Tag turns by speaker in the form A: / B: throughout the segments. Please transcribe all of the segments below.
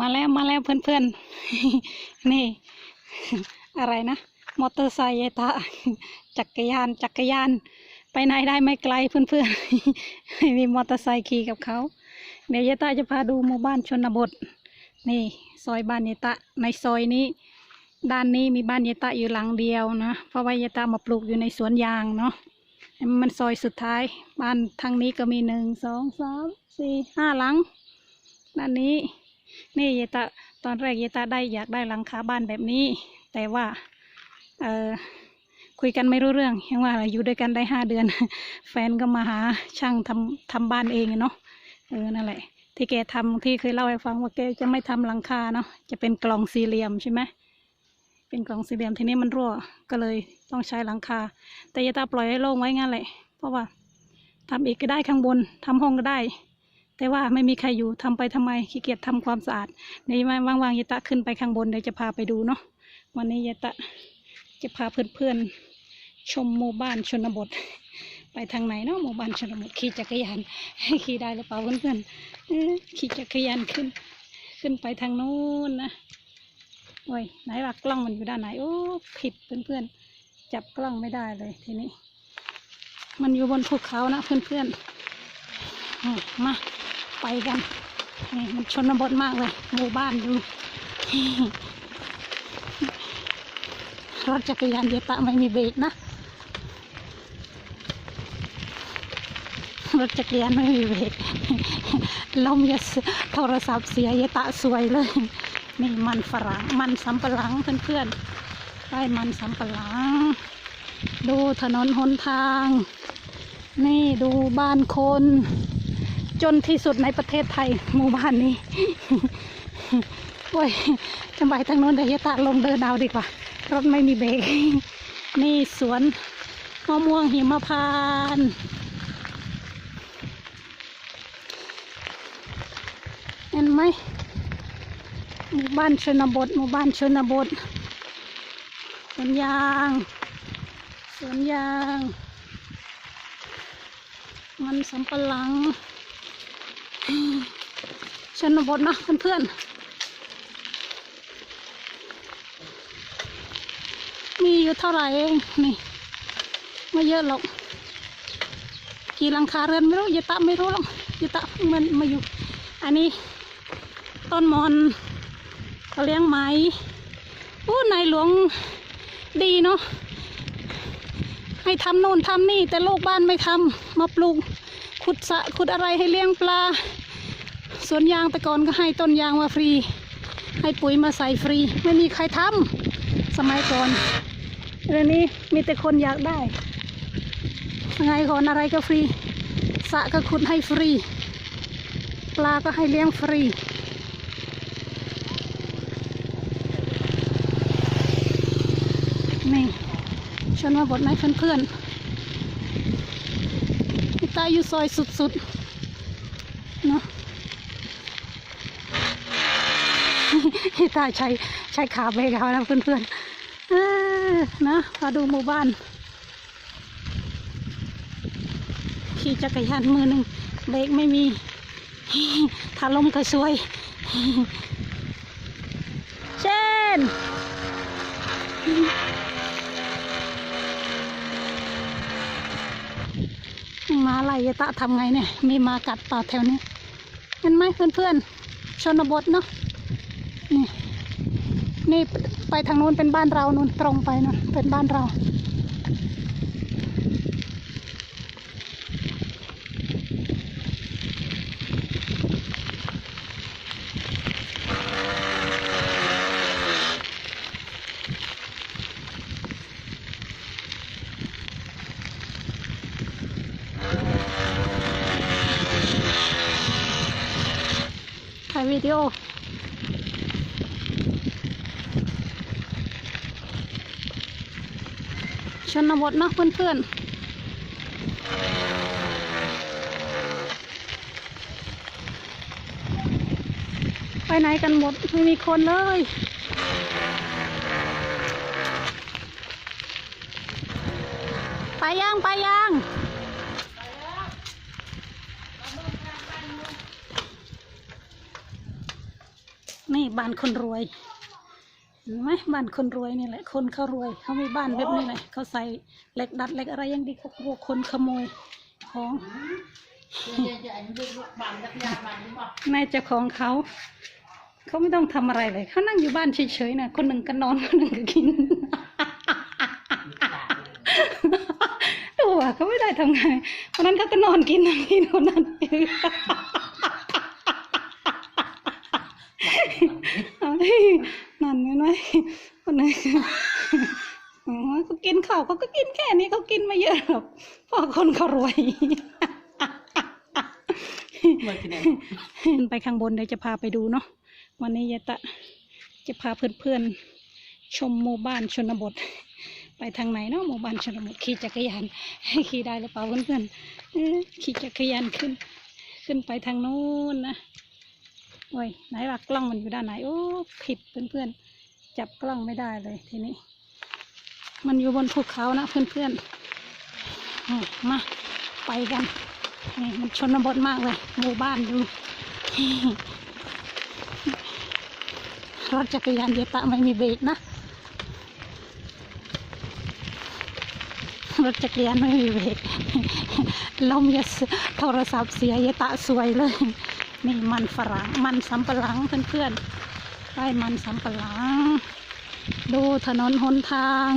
A: มาแล้วมาแล้วเพื่อนๆ นี่ อะไรนะ มอเตอร์ไซค์ยายตาจักรยานจักรยาน ไปไหนได้ไม่ไกลเพื่อนๆ มีมอเตอร์ไซค์ขี่กับเขา เดี๋ยวยายตาจะพาดูหมู่บ้านชนบท นี่ ซอยบ้านยายตาในซอยนี้ ด้านนี้มีบ้านยายตาอยู่หลังเดียวนะ เพราะว่ายายตามาปลูกอยู่ในสวนยางเนาะ มันซอยสุดท้าย บ้านทางนี้ก็มีหนึ่งสองสามสี่ห้าหลัง ด้านนี้ นี่ยายตาตอนแรกยายตาได้อยากได้หลังคาบ้านแบบนี้ แต่ว่าเออคุยกันไม่รู้เรื่องยังว่าอยู่ด้วยกันได้ห้าเดือน แฟนก็มาหาช่างทำทำบ้านเองเนาะเออนั่นแหละ ที่แกทำที่เคยเล่าให้ฟังว่าแกจะไม่ทำหลังคาเนาะจะเป็นกล่องสี่เหลี่ยมใช่ไหมเป็นกล่องสี่เหลี่ยมทีนี้มันรั่วก็เลยต้องใช้หลังคา แต่ยายตาปล่อยให้โล่งไว้งั้นแหละเพราะว่าทำอีกก็ได้ข้างบนทำห้องก็ได้ แต่ว่าไม่มีใครอยู่ทำไปทำไมขี้เกียจทำความสะอาดในว่างๆยายตะขึ้นไปข้างบนเดี๋ยวจะพาไปดูเนาะวันนี้ยายตะจะพาเพื่อนๆชมหมู่บ้านชนบท ไปทางไหนเนาะหมู่บ้านชนบทขี่จักรยานขี่ได้หรือเปล่าเพื่อนๆขี่จักรยานขึ้น ขึ้นไปทางนู้นนะโอ้ยไหนว่ากล้องมันอยู่ด้านไหนโอ้ผิดเพื่อนๆจับกล้องไม่ได้เลยทีนี้ มันอยู่บนภูเขานะเพื่อนๆมา ไปกันนี่มันชนบทมากเลยหมู่บ้านดูรถจักรยานเยตะไม่มีเบรกนะ รถจักรยานไม่มีเบรกลมยาสโทรศัพท์เสียเยตะสวยเลยนี่มันฝรั่งมันสำปะหลังเพื่อนๆได้มันสำปะหลัง ดูถนนหนทาง นี่ดูบ้านคน จนที่สุดในประเทศไทยหมู่บ้านนี้ โอ้ยจะไปทางโน้นเดี๋ยวตาลงเดินเอาดีกว่า รถไม่มีเบรก นี่สวนมะม่วงหิมพานเห็นไหมหมู่บ้านชนบทหมู่บ้านชนบทสวนยางสวนยาง มันสำปะหลัง ชนบทเนอะเพื่อนๆ มีอยู่เท่าไหร่เองนี่ไม่เยอะหรอก กี่หลังคาเรือนไม่รู้ยตะไม่รู้หรอกยตะมันมาอยู่ อันนี้ต้นมอนเขาเลี้ยงไหม้อู้นายหลวงดีเนาะให้ทำโน่นทำนี่แต่ลูกบ้านไม่ทำมาปลูก ขุดสะขุดอะไรให้เลี้ยงปลา สวนยางต่ก่อนก็ให้ต้นยางมาฟรี ให้ปุ๋ยมาใส่ฟรี ไม่มีใครทำสมัยก่อนเรื่องนี้มีแต่คนอยากได้สมัยก่อนอะไรก็ฟรีสะก็ขุดให้ฟรี ปลาก็ให้เลี้ยงฟรีนี่ชนมาบทไหมเพื่อนๆ ตาอยู่ซอยสุดๆเนาะพี่ตาใช้ใช้ขาเบรกเอานะเพื่อนๆเออนะมาดูหมู่บ้าน ขี่จักรยานมือหนึ่งเบรกไม่มีถ้าล้มก็ซวย เช่น มาอะไรยะตะทำไงเนี่ย มีมากัดต่อแถวนี้เห็นไหมเพื่อนๆ ชนบทเนาะนี่นี่ไปทางนู้นเป็นบ้านเรานู่นตรงไปนู่นเป็นบ้านเราายวิดีโอชนบทเนาะเพื่อนๆไปไหนกันหมด ไม่มีคนเลย ไปยังไปยัง บ้านคนรวยเห็นไหมบ้านคนรวยนี่แหละ คนเขารวย เขามีบ้านแบบนี้เลยเขาใส่เหล็กดัดเหล็กอะไรยังดีเขากลัวคนขโมยของนายเจ้าของเขา เขาไม่ต้องทำอะไรเลย เขานั่งอยู่บ้านเฉยๆนะคนหนึ่งก็นอนคนหนึ่งก็กินดูว่าเขาไม่ได้ทำไงานคนนั้นเขาก็นอนกินนอนกินคนนั้น นั่นไงไหมคนนั้นอ๋อเขากินข้าวเขาก็กินแค่นี้เขากินไม่เยอะหรอกเพราะคนเขารวยขึ้นไปข้างบนเดี๋ยวจะพาไปดูเนาะวันนี้ยายตะจะพาเพื่อนๆชมหมู่บ้านชนบท ไปทางไหนเนาะหมู่บ้านชนบทขี่จักรยานขี่ได้หรือเปล่าเพื่อนๆเอ้อขี่จักรยานขึ้น ขึ้นไปทางนู้นนะ โอ้ยไหนล่ะกล้องมันอยู่ด้านไหนโอ้ผิดเพื่อนๆจับกล้องไม่ได้เลยทีนี้ มันอยู่บนภูเขานะเพื่อนๆมาไปกันนี่มันชนบทมากเลยหมู่บ้านดูรถจักรยานเยตะไม่มีเบรกนะรถจักรยานไม่มีเบรกลมจะโทรศัพท์เสียเยตะสวยเลย นี่มันฝรั่งมันสำปะหลังเพื่อนๆได้มันสำปะหลัง ดูถนนหนทาง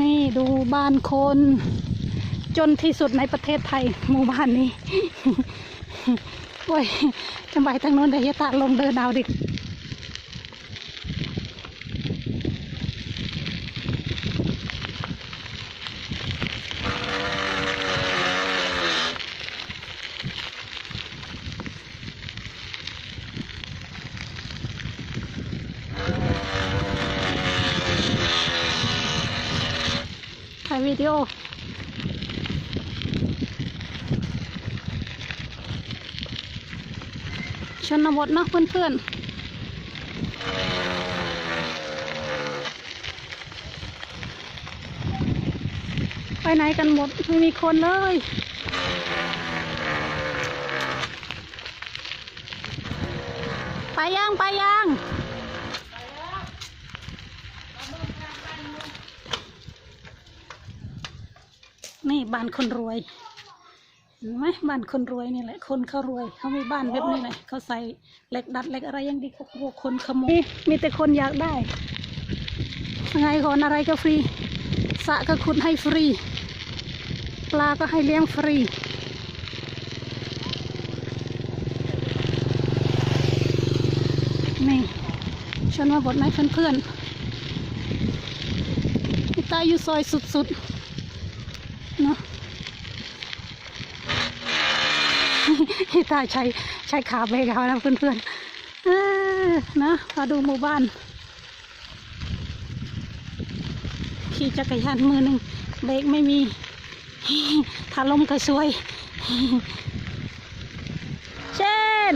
A: นี่ดูบ้านคน จนที่สุดในประเทศไทยหมู่บ้านนี้โอ้ยจำไปทางโน้นเดี๋ยวจะตาลงเดินเอาดิ ดีโอ ชนบทเนาะเพื่อนๆไปไหนกันหมดไม่มีคนเลย ไปยังไปยัง นี่ บ้านคนรวยเห็นไหมบ้านคนรวยนี่แหละ คนเขารวยเขามีบ้านแบบนี้เลยเขาใส่เหล็กดัดเหล็กอะไรยังดีเขากลัวคนขโมยมีแต่คนอยากได้ไงก่อนอะไรก็ฟรีสระก็ขุดให้ฟรี ปลาก็ให้เลี้ยงฟรีนี่ฉันว่าบทไหนเพื่อนๆตาอยู่ซอยสุดๆ เนาะที่ตาใช้ใช้ขาเบรกเอานะเพื่อนๆเออนะมาดูหมู่บ้าน ขี่จักรยานมือหนึ่งเบรกไม่มีถ้าล้มก็ซวยเช่น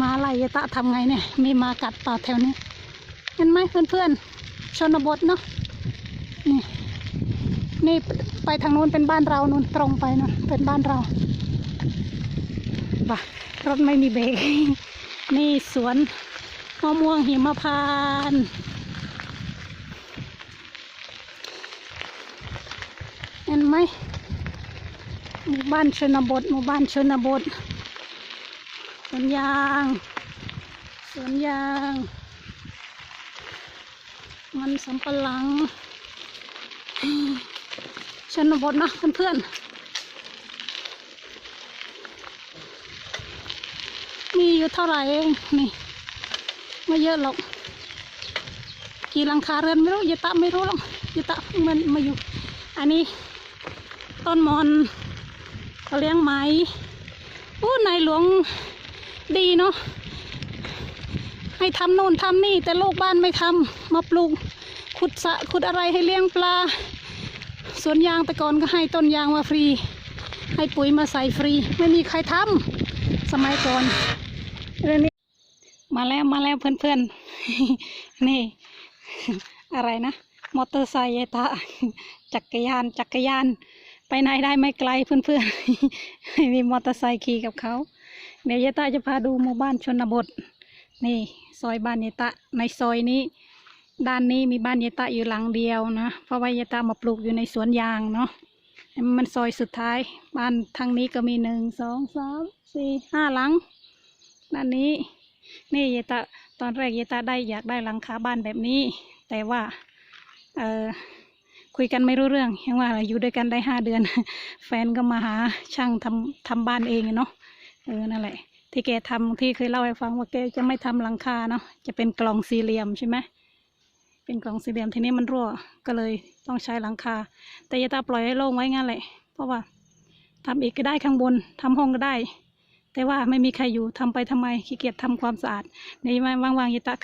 A: มาไล่ยะตะทำไงเนี่ย มีมากัดเปล่าแถวนี้ ห็นไหมเพื่อนๆชนบทเนาะนี่นี่ไปทางนู้นเป็นบ้านเรานู่นตรงไปนู่นเป็นบ้านเราบ่ะรถไม่มีเบรกนี่สวนมะม่วงหิมพานต์เห็นไหมหมู่บ้านชนบทหมู่บ้านชนบทสวนยางสวนยาง มันสำปะหลังชนบทนะเพื่อนๆ มีอยู่เท่าไหร่เองนี่ ไม่เยอะหรอก กี่หลังคาเรือนไม่รู้ยายตะไม่รู้หรอกยายตะมันมาอยู่ อันนี้ ต้นมอนเขาเลี้ยงไหมอู้นายหลวงดีเนาะ ให้ทำโน่นทำนี่ แต่ลูกบ้านไม่ทำมาปลูกขุดสะขุดอะไรให้เลี้ยงปลาสวนยางแต่ก่อนก็ให้ต้นยางมาฟรี ให้ปุ๋ยมาใส่ฟรี ไม่มีใครทำสมัยก่อนเรื่องนี้มาแล้วมาแล้วเพื่อนๆ นี่ อะไรนะ มอเตอร์ไซค์ยายตาจักรยานจักรยานไปไปไหนได้ไม่ไกลเพื่อนๆมีมอเตอร์ไซค์ขี่กับเขาเดี๋ยวยายตาจะพาดูหมู่บ้านชนบท นี่ซอยบ้านยายตะในซอยนี้ ด้านนี้มีบ้านยายตะอยู่หลังเดียวนะ เพราะว่ายายตะมาปลูกอยู่ในสวนยางเนาะมันซอยสุดท้าย บ้านทางนี้ก็มีหนึ่งสองสามสี่ห้าหลังด้านนี้ นี่ยายตาตอนแรกยายตาได้อยากได้หลังคาบ้านแบบนี้ แต่ว่าเออคุยกันไม่รู้เรื่องยังว่าอยู่ด้วยกันได้ห้าเดือน แฟนก็มาหาช่างทำทำบ้านเองเนาะเออนั่นแหละ ที่แกทำที่เคยเล่าให้ฟังว่าแกจะไม่ทำหลังคาเนาะจะเป็นกล่องสี่เหลี่ยมใช่ไหมเป็นกล่องสี่เหลี่ยมทีนี้มันรั่วก็เลยต้องใช้หลังคา แต่ยาตาปล่อยให้โล่งไว้งั้นแหละ เพราะว่าทำอีกก็ได้ข้างบนทำห้องก็ได้ แต่ว่าไม่มีใครอยู่ทำไปทำไมขี้เกียจทำความสะอาดในว่างๆยาตา